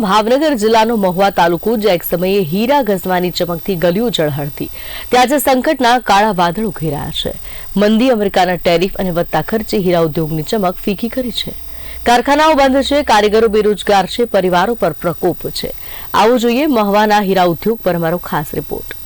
ભાવનગર જિલ્લાનો મહુવા તાલુકો, જે એક સમયે હીરા ઘસવાની ચમકથી ગલીઓ ઝળહળતી. ત્યાં આજે સંકટના કાળા વાદળો ઘેરાયા છે. મંદી અમેરિકાના ટેરિફ અને વધતા ખર્ચે હીરા ઉદ્યોગની ચમક ફીકી કરી છે. કારખાનાઓ બંધ છે, કારીગરો બેરોજગાર છે, પરિવારો પર પ્રકોપ છે. આવું જોઈએ મહવાના હીરા ઉદ્યોગ પર અમારો ખાસ રિપોર્ટ.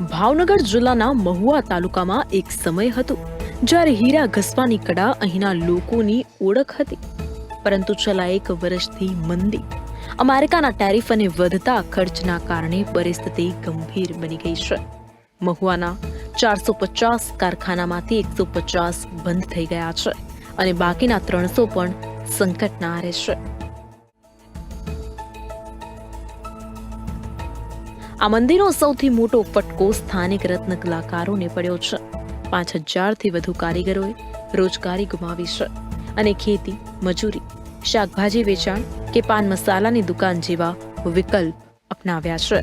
ભાવનગર જિલ્લાના મહુવા તાલુકામાં એક સમય હતો જ્યારે હીરા ઘસવાની કળા અહીંના લોકોની ઓળખ હતી. પરંતુ છેલ્લા એક વર્ષથી મંદી, અમેરિકાના ટેરિફ અને વધતા ખર્ચના કારણે પરિસ્થિતિ ગંભીર બની ગઈ છે. મહુવાના ચારસો પચાસ કારખાનામાંથી એકસો પચાસ બંધ થઈ ગયા છે અને બાકીના ત્રણસો પણ સંકટના આરે છે આ મંદિરનો સૌથી મોટો ફટકો સ્થાનિક રત્ન કલાકારોને પડ્યો છે. પાંચ હજારથી વધુ કારીગરોએ રોજગારી ગુમાવી છે અને ખેતી, મજૂરી, શાકભાજી વેચાણ કે પાન મસાલાની દુકાન જેવા વિકલ્પ અપનાવ્યા છે.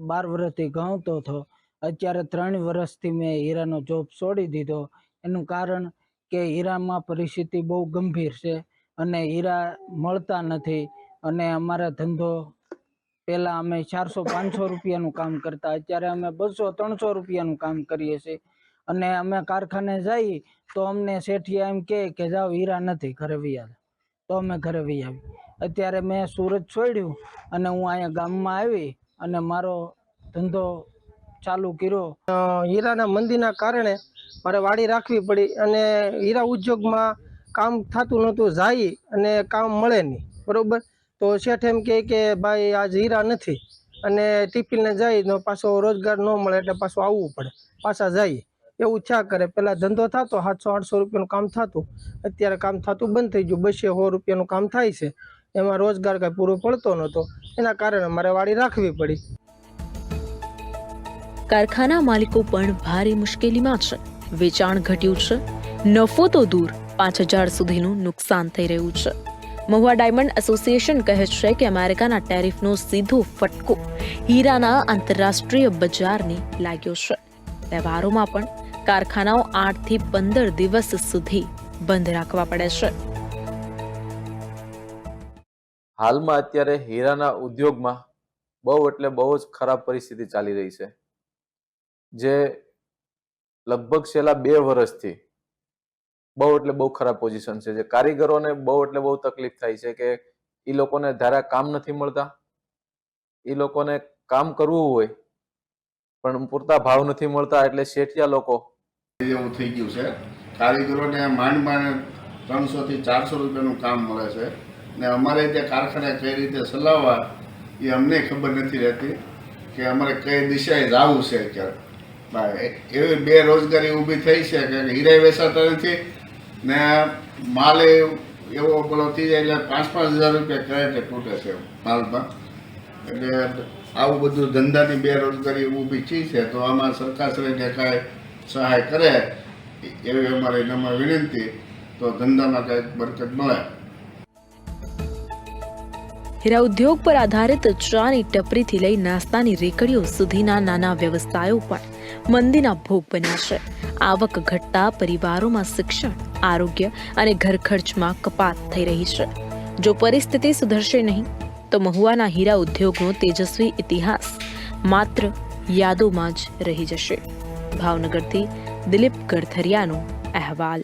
બાર વર્ષથી ગાવતો હતો. અત્યારે ત્રણ વર્ષથી મેં હીરાનો જોબ છોડી દીધો. એનું કારણ કે હીરામાં પરિસ્થિતિ બહુ ગંભીર છે અને હીરા મળતા નથી અને અમારા ધંધો પહેલાં અમે ચારસો પાંચસો રૂપિયાનું કામ કરતા, અત્યારે અમે બસો ત્રણસો રૂપિયાનું કામ કરીએ છીએ. અને અમે કારખાને જઈએ તો અમને શેઠિયા એમ કહે કે, જાઓ હીરા નથી ઘરે વહી તો અમે ઘરે આવી અત્યારે મેં સુરત છોડ્યું અને હું અહીંયા ગામમાં આવી અને મારો ધંધો ચાલુ કર્યો. હીરાના મંદીના કારણે મારે વાડી રાખવી પડી અને હીરા ઉદ્યોગમાં કામ થતું નહોતું, જાય અને કામ મળે નહીં. બરોબર? તો શેઠ એમ કહે કે ભાઈ, આજ હીરા નથી અને ટિફિનને જાય તો પાછો રોજગાર ન મળે એટલે પાછું આવવું પડે, પાછા જઈએ. એવું થયા કરે. પહેલાં ધંધો થતો, સાતસો, આઠસો રૂપિયાનું કામ થતું. અત્યારે કામ થતું બંધ થઈ ગયું. બસો સો રૂપિયાનું કામ થાય છે. એમાં રોજગાર કાંઈ પૂરો પડતો નહોતો. એના કારણે મારે વાડી રાખવી પડી. કારખાના માલિકો પણ ભારે મુશ્કેલીમાં છે. વેચાણ ઘટ્યું છે. નફો તો દૂર. પાંચ હજાર સુધીનું નુકસાન થઈ રહ્યું છે. મહુવા ડાયમંડ એસોસિએશન કહે છે કે અમેરિકાના ટેરિફનો સીધો ફટકો હીરાના આંતરરાષ્ટ્રીય બજારને લાગ્યો છે. તહેવારોમાં પણ કારખાનાઓ આઠથી પંદર દિવસ સુધી બંધ રાખવા પડે છે. હાલમાં અત્યારે હીરાના ઉદ્યોગમાં બહુ એટલે બહુ જ ખરાબ પરિસ્થિતિ ચાલી રહી છે. જે લગભગ છેલ્લા બે વર્ષથી બહુ એટલે બહુ ખરાબ પોઝિશન છે. જે કારીગરોને બહુ એટલે બહુ તકલીફ થાય છે કે એ લોકોને ધારા કામ નથી મળતા. એ લોકોને કામ કરવું હોય, પણ પૂરતા ભાવ નથી મળતા એટલે શેઠિયા લોકો એવું થઈ ગયું છે. કારીગરોને માંડ માંડ ત્રણસો થી ચારસો રૂપિયાનું કામ મળે છે. ને અમારે ત્યાં કારખાના કઈ રીતે ચલાવવા એ અમને ખબર નથી રહેતી કે અમારે કઈ દિશાએ જવું છે અત્યારે. એવી એવી બેરોજગારી ઊભી થઈ છે કે હીરા વેચાતા નથી ને માલ એવો પેલો થઈ જાય એટલે પાંચ પાંચ હજાર રૂપિયા ક્રેટે તૂટે છે માલમાં. એટલે આવું બધું ધંધાની બેરોજગારી ઊભી થઈ છે, તો આમાં સરકારશ્રીને કાંઈ સહાય કરે એવી અમારી નમ્ર વિનંતી, તો ધંધામાં કાંઈક બરકત મળે. હીરા ઉદ્યોગ પર આધારિત ચાની ટપરીથી લઈ નાસ્તાની રેકડીઓ સુધીના નાના વ્યવસાયો પણ મંદીના ભોગ બન્યા છે. આવક ઘટતા પરિવારોમાં શિક્ષણ આરોગ્ય અને ઘર ખર્ચમાં કપાત થઈ રહી છે. જો પરિસ્થિતિ સુધરશે નહીં, તો મહુવાના હીરા ઉદ્યોગનો તેજસ્વી ઇતિહાસ માત્ર યાદોમાં જ રહી જશે. ભાવનગરથી દિલીપ ગડથરિયાનો અહેવાલ.